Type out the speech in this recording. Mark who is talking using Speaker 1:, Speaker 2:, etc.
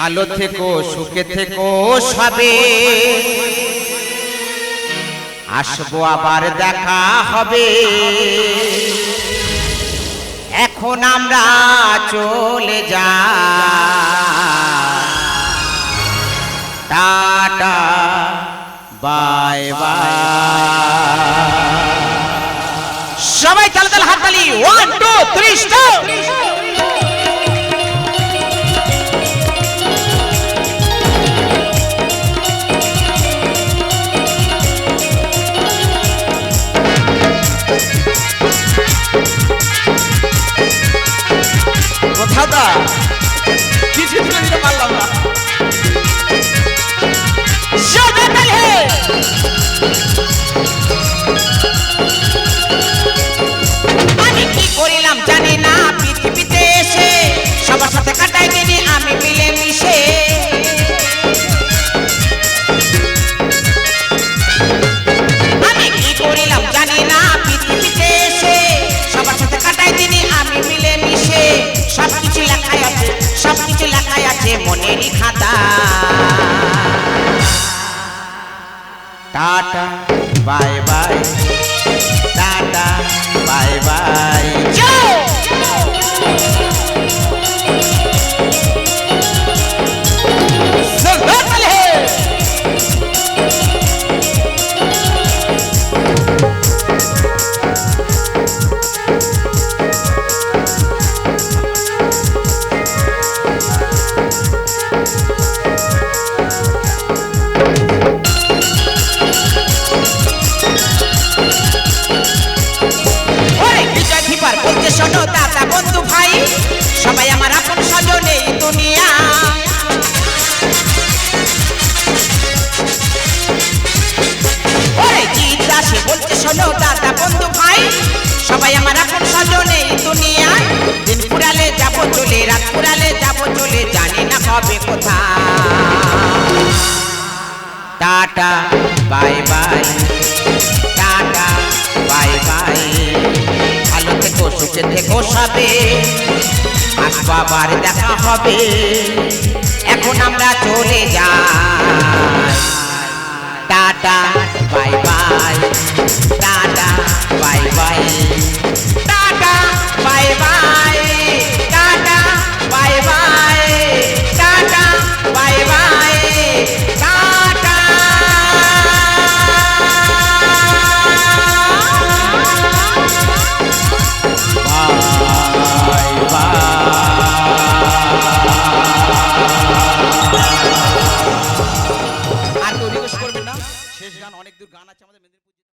Speaker 1: ভালো থেকো, সুখে থেকো সবে। আসব আবার দেখা হবে। এখন আমরা চলে যা। Tata, bye bye. সবাই তালে তালে হাততালি ওয়ান টু থ্রি স্টার কোথাও দা কিছু তুলে দিতে পারলাম না? আছে খাতা। Tata bye by. ধিপার বলতে শোনো দাদা বন্ধু ভাই, সবাই আমার আপন স্বজন এই দুনিয়া। দাসে বলতে শোনো দাদা বন্ধু ভাই, সবাই আমার আপন স্বজন দুনিয়া। দিন ফুরালে যাব চলে, রাত ফুরালে যাব চলে, জানি না হবে কোথায়। Tata, bye bye, tata, bye bye. সুখে আজ বাবার দেখা হবে। এখন আমরা চলে যাই। টাটা।